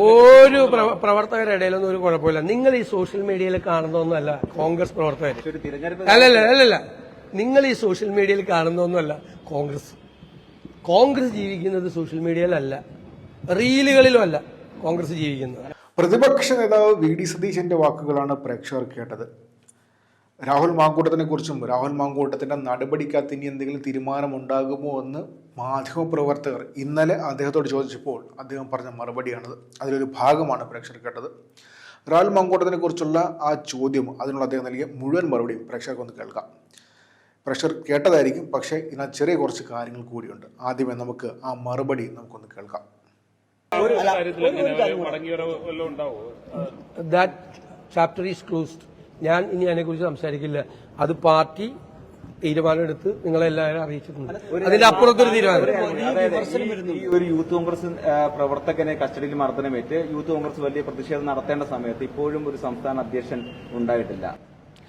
ഒരു പ്രവ- പ്രവർത്തകരുടെ ഇടയിലൊന്നും ഒരു കുഴപ്പമില്ല. നിങ്ങൾ ഈ സോഷ്യൽ മീഡിയയിൽ കാണുന്നതൊന്നുമല്ല കോൺഗ്രസ് പ്രവർത്തകർ അല്ലല്ല അല്ലല്ല നിങ്ങൾ ഈ സോഷ്യൽ മീഡിയയിൽ കാണുന്നതൊന്നുമല്ല കോൺഗ്രസ്. കോൺഗ്രസ് ജീവിക്കുന്നത് സോഷ്യൽ മീഡിയയിലല്ല. റീലുകളിലും അല്ല കോൺഗ്രസ് ജീവിക്കുന്നത്. പ്രതിപക്ഷ നേതാവ് വി ഡി സതീശന്റെ വാക്കുകളാണ് പ്രേക്ഷകർ കേട്ടത്. രാഹുൽ മാങ്കൂട്ടത്തിനെ കുറിച്ചും രാഹുൽ മാങ്കൂട്ടത്തിന്റെ നടപടിക്കകത്ത് ഇനി എന്തെങ്കിലും തീരുമാനമുണ്ടാകുമോ എന്ന് മാധ്യമപ്രവർത്തകർ ഇന്നലെ അദ്ദേഹത്തോട് ചോദിച്ചപ്പോൾ അദ്ദേഹം പറഞ്ഞ മറുപടിയാണത്. അതിലൊരു ഭാഗമാണ് പ്രേക്ഷകർ കേട്ടത്. റാൽ മങ്കോട്ടത്തിനെ കുറിച്ചുള്ള ആ ചോദ്യം അതിനുള്ള അദ്ദേഹം നൽകിയ മുഴുവൻ മറുപടിയും പ്രേക്ഷകർക്ക് ഒന്ന് കേൾക്കാം. പ്രേക്ഷകർ കേട്ടതായിരിക്കും പക്ഷേ ഇതിനകത്ത് ചെറിയ കുറച്ച് കാര്യങ്ങൾ കൂടിയുണ്ട്. ആദ്യമേ നമുക്ക് ആ മറുപടി നമുക്കൊന്ന് കേൾക്കാം. ദാറ്റ് ചാപ്റ്റർ ഈസ് ക്ലോസ്ഡ് ഞാൻ ഇനി അതിനെക്കുറിച്ച് സംസാരിക്കില്ല. അത് പാർട്ടി തീരുമാനമെടുത്ത് നിങ്ങളെല്ലാവരും അറിയിച്ചിട്ടുണ്ട്. അതിന്റെ അപ്പുറത്തൊരു തീരുമാനം. ഈ- ഒരു യൂത്ത് കോൺഗ്രസ് പ്രവർത്തകനെ കസ്റ്റഡിയിൽ മർദ്ദനമേറ്റ് യൂത്ത് കോൺഗ്രസ് വലിയ പ്രതിഷേധം നടത്തേണ്ട സമയത്ത് ഇപ്പോഴും ഒരു സംസ്ഥാന അധ്യക്ഷൻ ഉണ്ടായിട്ടില്ല.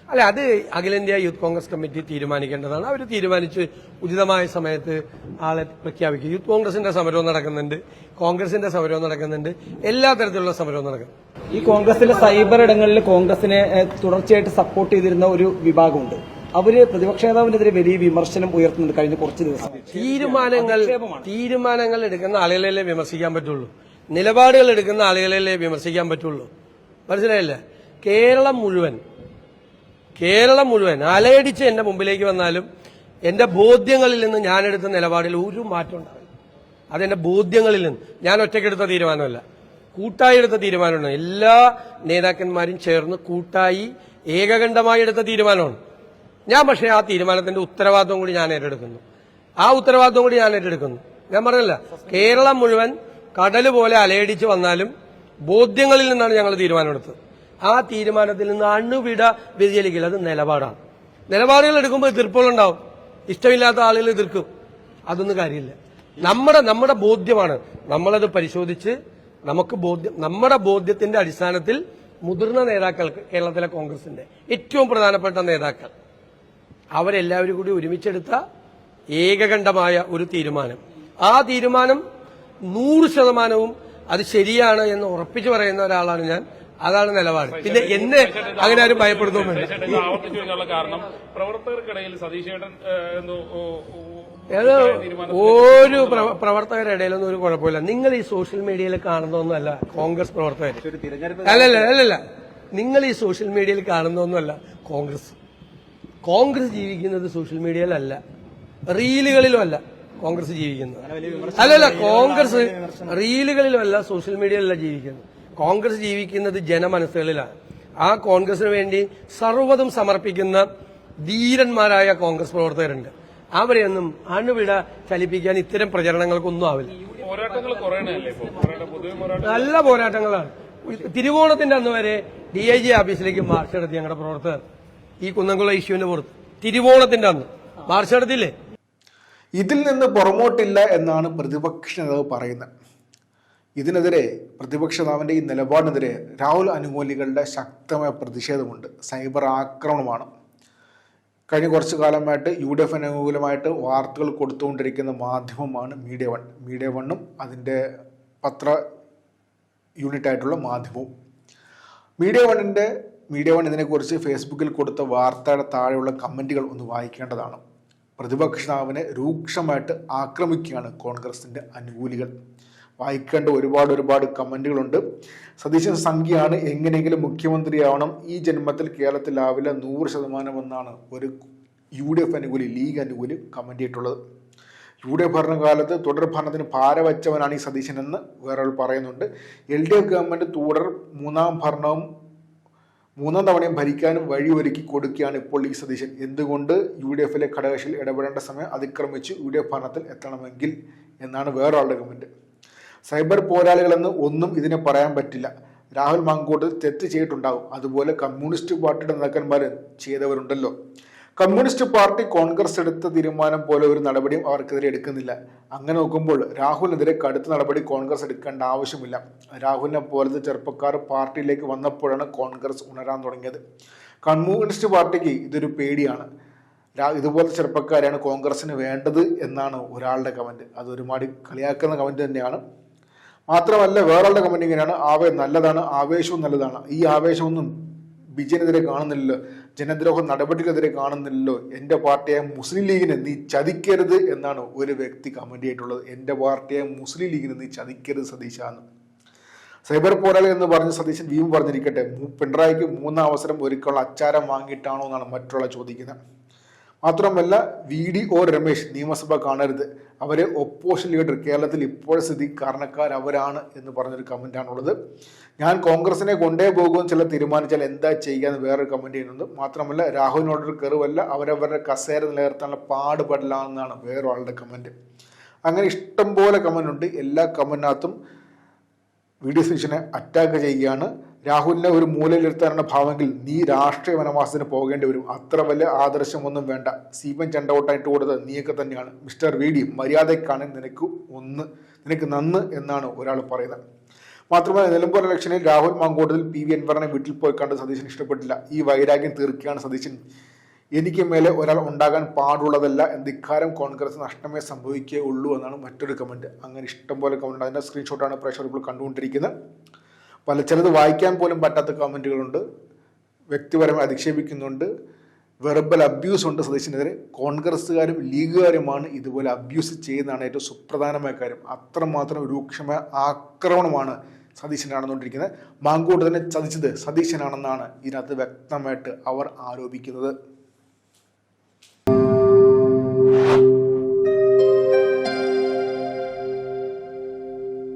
അല്ല അത് അഖിലേന്ത്യാ യൂത്ത് കോൺഗ്രസ് കമ്മിറ്റി തീരുമാനിക്കേണ്ടതാണ്. അവർ തീരുമാനിച്ച് ഉചിതമായ സമയത്ത് ആളെ പ്രഖ്യാപിക്കും. യൂത്ത് കോൺഗ്രസിന്റെ സമരവും നടക്കുന്നുണ്ട്. കോൺഗ്രസിന്റെ സമരവും നടക്കുന്നുണ്ട്. എല്ലാ തരത്തിലുള്ള സമരവും നടക്കുന്നുണ്ട് ഈ കോൺഗ്രസിന്റെ സൈബർ ഇടങ്ങളിൽ കോൺഗ്രസിനെ തുടർച്ചയായിട്ട് സപ്പോർട്ട് ചെയ്തിരുന്ന ഒരു വിഭാഗമുണ്ട്. അവർ പ്രതിപക്ഷ നേതാവിനെതിരെ വലിയ വിമർശനം ഉയർത്തുന്നുണ്ട് കഴിഞ്ഞ കുറച്ച് ദിവസം. തീരുമാനങ്ങൾ തീരുമാനങ്ങൾ എടുക്കുന്ന ആളുകളെ വിമർശിക്കാൻ പറ്റുള്ളൂ? നിലപാടുകൾ എടുക്കുന്ന ആളുകളെ വിമർശിക്കാൻ പറ്റുള്ളൂ? മനസ്സിലായില്ലേ? കേരളം മുഴുവൻ കേരളം മുഴുവൻ അലയടിച്ച് എന്റെ മുമ്പിലേക്ക് വന്നാലും എന്റെ ബോധ്യങ്ങളിൽ നിന്ന് ഞാനെടുത്ത നിലപാടിൽ ഒരു മാറ്റം ഉണ്ടാവില്ല. അതെന്റെ ബോധ്യങ്ങളിൽ നിന്ന് ഞാൻ ഒറ്റയ്ക്കെടുത്ത തീരുമാനമല്ല. കൂട്ടായി എടുത്ത തീരുമാനമാണ്. എല്ലാ നേതാക്കന്മാരും ചേർന്ന് കൂട്ടായി ഏകകണ്ഠമായി എടുത്ത തീരുമാനമാണ്. ഞാൻ പക്ഷേ ആ തീരുമാനത്തിന്റെ ഉത്തരവാദിത്വം കൂടി ഞാൻ ഏറ്റെടുക്കുന്നു. ആ ഉത്തരവാദിത്വം കൂടി ഞാൻ ഏറ്റെടുക്കുന്നു. ഞാൻ പറഞ്ഞല്ല കേരളം മുഴുവൻ കടൽ പോലെ അലയടിച്ച് വന്നാലും ബോധ്യങ്ങളിൽ നിന്നാണ് ഞങ്ങൾ തീരുമാനമെടുത്തത്. ആ തീരുമാനത്തിൽ നിന്ന് അണുവിട വ്യതിചലിക്കില്ല അത് നിലപാടാണ്. നിലപാടുകൾ എടുക്കുമ്പോൾ എതിർപ്പുകളുണ്ടാവും. ഇഷ്ടമില്ലാത്ത ആളുകൾ എതിർക്കും. അതൊന്നും കാര്യമില്ല. നമ്മുടെ നമ്മുടെ ബോധ്യമാണ്. നമ്മളത് പരിശോധിച്ച് നമുക്ക് ബോധ്യം നമ്മുടെ ബോധ്യത്തിന്റെ അടിസ്ഥാനത്തിൽ മുതിർന്ന നേതാക്കൾക്ക് കേരളത്തിലെ കോൺഗ്രസിന്റെ ഏറ്റവും പ്രധാനപ്പെട്ട നേതാക്കൾ. അവരെല്ലാവരും കൂടി ഒരുമിച്ചെടുത്ത ഏകകണ്ഠമായ ഒരു തീരുമാനം. ആ തീരുമാനം നൂറ് ശതമാനവും അത് ശരിയാണ് എന്ന് ഉറപ്പിച്ചു പറയുന്ന ഒരാളാണ് ഞാൻ. അതാണ് നിലപാട്. പിന്നെ എന്നെ അങ്ങനെ ആരും ഭയപ്പെടുത്തുന്നുണ്ട് അത് ആവർത്തിച്ചു വെക്കാനുള്ള കാരണം പ്രവർത്തകർക്കിടയിൽ ഒരു പ്രവ- പ്രവർത്തകരുടെ ഇടയിലൊന്നും ഒരു കുഴപ്പമില്ല. നിങ്ങൾ ഈ സോഷ്യൽ മീഡിയയിൽ കാണുന്നതൊന്നുമല്ല കോൺഗ്രസ് പ്രവർത്തകർ അല്ലല്ല അല്ലല്ല. നിങ്ങൾ ഈ സോഷ്യൽ മീഡിയയിൽ കാണുന്നതൊന്നുമല്ല കോൺഗ്രസ്. കോൺഗ്രസ് ജീവിക്കുന്നത് സോഷ്യൽ മീഡിയയിലല്ല റീലുകളിലും അല്ല കോൺഗ്രസ് ജീവിക്കുന്നത്. അല്ലല്ല കോൺഗ്രസ് റീലുകളിലുമല്ല സോഷ്യൽ മീഡിയയിലല്ല ജീവിക്കുന്നത്. കോൺഗ്രസ് ജീവിക്കുന്നത് ജനമനസ്സുകളിലാണ്. ആ കോൺഗ്രസിന് വേണ്ടി സർവതും സമർപ്പിക്കുന്ന ധീരന്മാരായ കോൺഗ്രസ് പ്രവർത്തകരുണ്ട്. അവരെയൊന്നും അണുവിട ചലിപ്പിക്കാൻ ഇത്തരം പ്രചരണങ്ങൾക്കൊന്നും ആവില്ല. നല്ല പോരാട്ടങ്ങളാണ്. തിരുവോണത്തിന്റെ അന്ന് വരെ ഡി ഐ ജി ഓഫീസിലേക്ക് മാർച്ച് നടത്തി ഞങ്ങളുടെ പ്രവർത്തകർ. ഈ കുന്നംകുളം ഇഷ്യൂവിന്റെ പുറത്ത്. തിരുവോണത്തിന്റെ അന്ന്. മാർച്ച് നടത്തില്ലേ ഇതിൽ നിന്ന് പുറമോട്ടില്ല എന്നാണ് പ്രതിപക്ഷ നേതാവ് പറയുന്നത്. ഇതിനെതിരെ പ്രതിപക്ഷ നേതാവിന്റെ ഈ നിലപാടിനെതിരെ രാഹുൽ അനുകൂലികളുടെ ശക്തമായ പ്രതിഷേധമുണ്ട്. സൈബർ ആക്രമണമാണ്. കഴിഞ്ഞ കുറച്ചു കാലമായിട്ട് യു ഡി എഫ് അനുകൂലമായിട്ട് വാർത്തകൾ കൊടുത്തുകൊണ്ടിരിക്കുന്ന മാധ്യമമാണ് മീഡിയ വൺ. മീഡിയ വണ്ണും അതിന്റെ പത്ര യൂണിറ്റായിട്ടുള്ള മാധ്യമവും. മീഡിയ വണ്ണിന്റെ മീഡിയ വൺ ഇതിനെക്കുറിച്ച് ഫേസ്ബുക്കിൽ കൊടുത്ത വാർത്തയുടെ താഴെയുള്ള കമന്റുകൾ ഒന്ന് വായിക്കേണ്ടതാണ്. പ്രതിപക്ഷ നേതാവിനെ രൂക്ഷമായിട്ട് ആക്രമിക്കുകയാണ് കോൺഗ്രസിന്റെ അനുകൂലികൾ. വായിക്കേണ്ട ഒരുപാട് ഒരുപാട് കമന്റുകളുണ്ട്. സതീശൻ സംഖ്യയാണ് എങ്ങനെയെങ്കിലും മുഖ്യമന്ത്രിയാവണം. ഈ ജന്മത്തിൽ കേരളത്തിലാവില്ല നൂറ് ശതമാനമെന്നാണ് ഒരു യു ഡി എഫ് അനുകൂലി ലീഗ് അനുകൂലി കമന്റ് ചെയ്തിട്ടുള്ളത് യു ഡി എഫ് ഭരണകാലത്ത് തുടർ ഭരണത്തിന് പാര വച്ചവനാണ് ഈ സതീശൻ എന്ന് വേറൊരാൾ പറയുന്നുണ്ട്. എൽ ഡി എഫ് ഗവൺമെന്റ് തുടർ മൂന്നാം ഭരണവും മൂന്നാം തവണയും ഭരിക്കാനും വഴി ഒരുക്കി കൊടുക്കുകയാണ് ഇപ്പോൾ ഈ സതീശൻ. എന്തുകൊണ്ട് യു ഡി എഫിലെ ഘടകകക്ഷിയിൽ ഇടപെടേണ്ട സമയം അതിക്രമിച്ച് യു ഡി എഫ് ഭരണത്തിൽ എത്തണമെങ്കിൽ എന്നാണ് വേറൊരാളുടെ കമന്റ് സൈബർ പോരാളികളെന്ന് ഒന്നും ഇതിനെ പറയാൻ പറ്റില്ല. രാഹുൽ മാങ്കൂട്ട് തെറ്റ് ചെയ്തിട്ടുണ്ടാകും അതുപോലെ കമ്മ്യൂണിസ്റ്റ് പാർട്ടിയുടെ നേതാക്കന്മാർ ചെയ്തവരുണ്ടല്ലോ. കമ്മ്യൂണിസ്റ്റ് പാർട്ടി കോൺഗ്രസ് എടുത്ത തീരുമാനം പോലെ ഒരു നടപടിയും അവർക്കെതിരെ എടുക്കുന്നില്ല. അങ്ങനെ നോക്കുമ്പോൾ രാഹുലിനെതിരെ കടുത്ത നടപടി കോൺഗ്രസ് എടുക്കേണ്ട ആവശ്യമില്ല. രാഹുലിനെ പോലത്തെ ചെറുപ്പക്കാർ പാർട്ടിയിലേക്ക് വന്നപ്പോഴാണ് കോൺഗ്രസ് ഉണരാൻ തുടങ്ങിയത്. കമ്മ്യൂണിസ്റ്റ് പാർട്ടിക്ക് ഇതൊരു പേടിയാണ്. ഇതുപോലത്തെ ചെറുപ്പക്കാരെയാണ് കോൺഗ്രസിന് വേണ്ടത് എന്നാണ് ഒരാളുടെ കമന്റ്. അത് ഒരുമാതിരി കളിയാക്കുന്ന കമന്റ് തന്നെയാണ്. മാത്രമല്ല വേറൊരാളുടെ കമന്റ് ഇങ്ങനെയാണ്. ആവേ നല്ലതാണ് ആവേശവും നല്ലതാണ്. ഈ ആവേശമൊന്നും ബിജനെതിരെ കാണുന്നില്ലല്ലോ. ജനദ്രോഹ നടപടിക്കെതിരെ കാണുന്നില്ലല്ലോ. എന്റെ പാർട്ടിയായ മുസ്ലിം ലീഗിനെ നീ ചതിക്കരുത് എന്നാണ് ഒരു വ്യക്തി കമന്റ് ചെയ്തിട്ടുള്ളത്. എന്റെ പാർട്ടിയായ മുസ്ലിം ലീഗിനെ നീ ചതിക്കരുത് സതീശ എന്ന്. സൈബർ പോരാളി എന്ന് പറഞ്ഞ സതീശൻ വീണ്ടും പറഞ്ഞിരിക്കട്ടെ പിണറായിക്ക് മൂന്നാം അവസരം ഒരുക്കുള്ള അച്ചാരം വാങ്ങിയിട്ടാണോ എന്നാണ് മറ്റുള്ള ചോദിക്കുന്നത്. മാത്രമല്ല വി ഡി ഒ രമേശ് നിയമസഭ കാണരുത്. അവരെ ഒപ്പോസിഷൻ ലീഡർ കേരളത്തിൽ ഇപ്പോഴെ സ്ഥിതി കാരണക്കാർ അവരാണ് എന്ന് പറഞ്ഞൊരു കമന്റാണുള്ളത് ഞാൻ കോൺഗ്രസിനെ കൊണ്ടേ പോകുമെന്ന് ചില തീരുമാനിച്ചാൽ എന്താ ചെയ്യാന്ന് വേറൊരു കമന്റ് ചെയ്യുന്നുണ്ട്. മാത്രമല്ല രാഹുലിനോടൊരു കെറിവല്ല അവരവരുടെ കസേര നിലനിർത്താനുള്ള പാടുപെടലാണെന്നാണ് വേറൊരാളുടെ കമന്റ് അങ്ങനെ ഇഷ്ടം പോലെ ഉണ്ട്. എല്ലാ കമന്റിനകത്തും വി ഡി സതീശനെ അറ്റാക്ക് ചെയ്യുകയാണ്. രാഹുലിനെ ഒരു മൂലയിലിരുത്താനുള്ള ഭാവമെങ്കിൽ നീ രാഷ്ട്രീയ വനവാസത്തിന് പോകേണ്ടി വരും. അത്ര വലിയ ആദർശമൊന്നും വേണ്ട. സീമൻ ചണ്ടവോട്ടായിട്ട് കൊടുത്തത് നീയൊക്കെ തന്നെയാണ്. മിസ്റ്റർ വി ഡി മര്യാദയ്ക്കാണ് നിനക്ക് ഒന്ന് നിനക്ക് നന്ന് എന്നാണ് ഒരാൾ പറയുന്നത്. മാത്രമല്ല നിലമ്പൂർ ഇലക്ഷനിൽ രാഹുൽ മാങ്കോട്ടത്തിൽ പി വി അൻവറിനെ വീട്ടിൽ പോയി കണ്ട് സതീശൻ ഇഷ്ടപ്പെട്ടില്ല. ഈ വൈരാഗ്യം തീർക്കുകയാണ് സതീശൻ. എനിക്ക് മേലെ ഒരാൾ ഉണ്ടാകാൻ പാടുള്ളതല്ല. ധിക്കാരം കോൺഗ്രസ് നഷ്ടമേ ഉള്ളൂ എന്നാണ് മറ്റൊരു കമന്റ് അങ്ങനെ ഇഷ്ടം പോലെ കമന്റ് അതിന്റെ സ്ക്രീൻഷോട്ടാണ് പ്രേക്ഷകർ ഇപ്പോൾ കണ്ടുകൊണ്ടിരിക്കുന്നത്. പല ചിലത് വായിക്കാൻ പോലും പറ്റാത്ത കമന്റുകളുണ്ട് വ്യക്തിപരമായി അധിക്ഷേപിക്കുന്നുണ്ട്. വെർബൽ അബ്യൂസ് ഉണ്ട് സതീശനെതിരെ. കോൺഗ്രസ്സുകാരും ലീഗുകാരുമാണ് ഇതുപോലെ അബ്യൂസ് ചെയ്യുന്നതാണ് ഏറ്റവും സുപ്രധാനമായ കാര്യം. അത്രമാത്രം രൂക്ഷമായ ആക്രമണമാണ് സതീശൻ നടന്നുകൊണ്ടിരിക്കുന്നത്. മാങ്കോട്ട് തന്നെ ചതിച്ചത് സതീശനാണെന്നാണ് ഇതിനകത്ത് വ്യക്തമായിട്ട് അവർ ആരോപിക്കുന്നത്.